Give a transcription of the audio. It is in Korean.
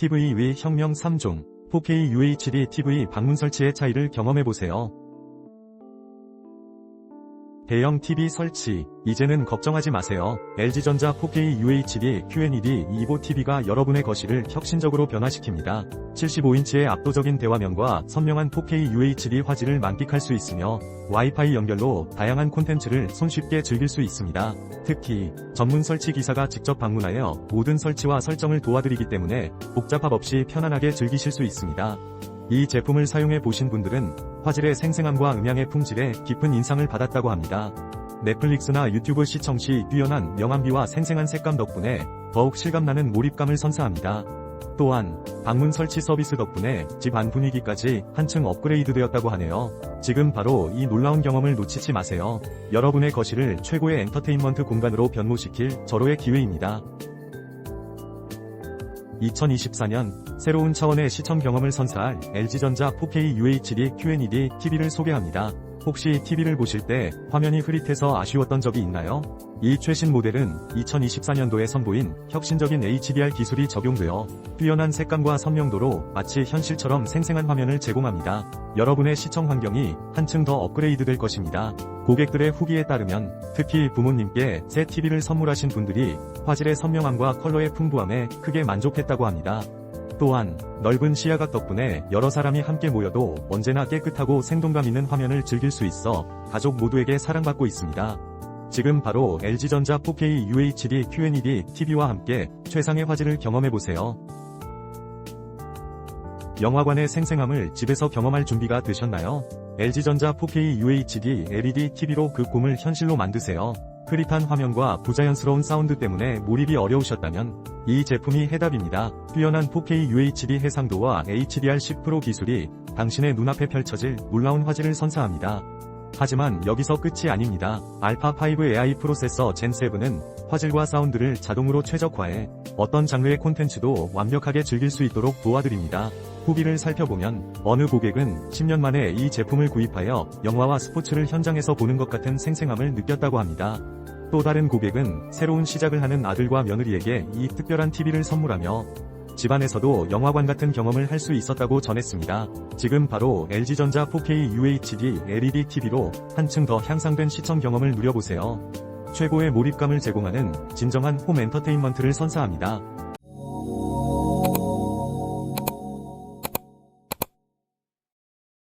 TV 위 혁명 3종, 4K UHD TV 방문 설치의 차이를 경험해보세요. 대형 TV 설치, 이제는 걱정하지 마세요. LG전자 4K UHD QNED 25 TV가 여러분의 거실을 혁신적으로 변화시킵니다. 75인치의 압도적인 대화면과 선명한 4K UHD 화질을 만끽할 수 있으며 와이파이 연결로 다양한 콘텐츠를 손쉽게 즐길 수 있습니다. 특히 전문 설치 기사가 직접 방문하여 모든 설치와 설정을 도와드리기 때문에 복잡함 없이 편안하게 즐기실 수 있습니다. 이 제품을 사용해 보신 분들은 화질의 생생함과 음향의 품질에 깊은 인상을 받았다고 합니다. 넷플릭스나 유튜브 시청 시 뛰어난 명암비와 생생한 색감 덕분에 더욱 실감나는 몰입감을 선사합니다. 또한 방문 설치 서비스 덕분에 집 안 분위기까지 한층 업그레이드 되었다고 하네요. 지금 바로 이 놀라운 경험을 놓치지 마세요. 여러분의 거실을 최고의 엔터테인먼트 공간으로 변모시킬 절호의 기회입니다. 2024년 새로운 차원의 시청 경험을 선사할 LG전자 4K UHD QNED TV를 소개합니다. 혹시 TV를 보실 때 화면이 흐릿해서 아쉬웠던 적이 있나요? 이 최신 모델은 2024년도에 선보인 혁신적인 HDR 기술이 적용되어 뛰어난 색감과 선명도로 마치 현실처럼 생생한 화면을 제공합니다. 여러분의 시청 환경이 한층 더 업그레이드 될 것입니다. 고객들의 후기에 따르면 특히 부모님께 새 TV를 선물하신 분들이 화질의 선명함과 컬러의 풍부함에 크게 만족했다고 합니다. 또한 넓은 시야각 덕분에 여러 사람이 함께 모여도 언제나 깨끗하고 생동감 있는 화면을 즐길 수 있어 가족 모두에게 사랑받고 있습니다. 지금 바로 LG전자 4K UHD QNED TV와 함께 최상의 화질을 경험해보세요. 영화관의 생생함을 집에서 경험할 준비가 되셨나요? LG전자 4K UHD LED TV로 그 꿈을 현실로 만드세요. 흐릿한 화면과 부자연스러운 사운드 때문에 몰입이 어려우셨다면 이 제품이 해답입니다. 뛰어난 4K UHD 해상도와 HDR10 프로 기술이 당신의 눈앞에 펼쳐질 놀라운 화질을 선사합니다. 하지만 여기서 끝이 아닙니다. 알파5 AI 프로세서 젠7은 화질과 사운드를 자동으로 최적화해 어떤 장르의 콘텐츠도 완벽하게 즐길 수 있도록 도와드립니다. 후기를 살펴보면 어느 고객은 10년 만에 이 제품을 구입하여 영화와 스포츠를 현장에서 보는 것 같은 생생함을 느꼈다고 합니다. 또 다른 고객은 새로운 시작을 하는 아들과 며느리에게 이 특별한 TV를 선물하며 집안에서도 영화관 같은 경험을 할 수 있었다고 전했습니다. 지금 바로 LG전자 4K UHD LED TV로 한층 더 향상된 시청 경험을 누려보세요. 최고의 몰입감을 제공하는 진정한 홈 엔터테인먼트를 선사합니다.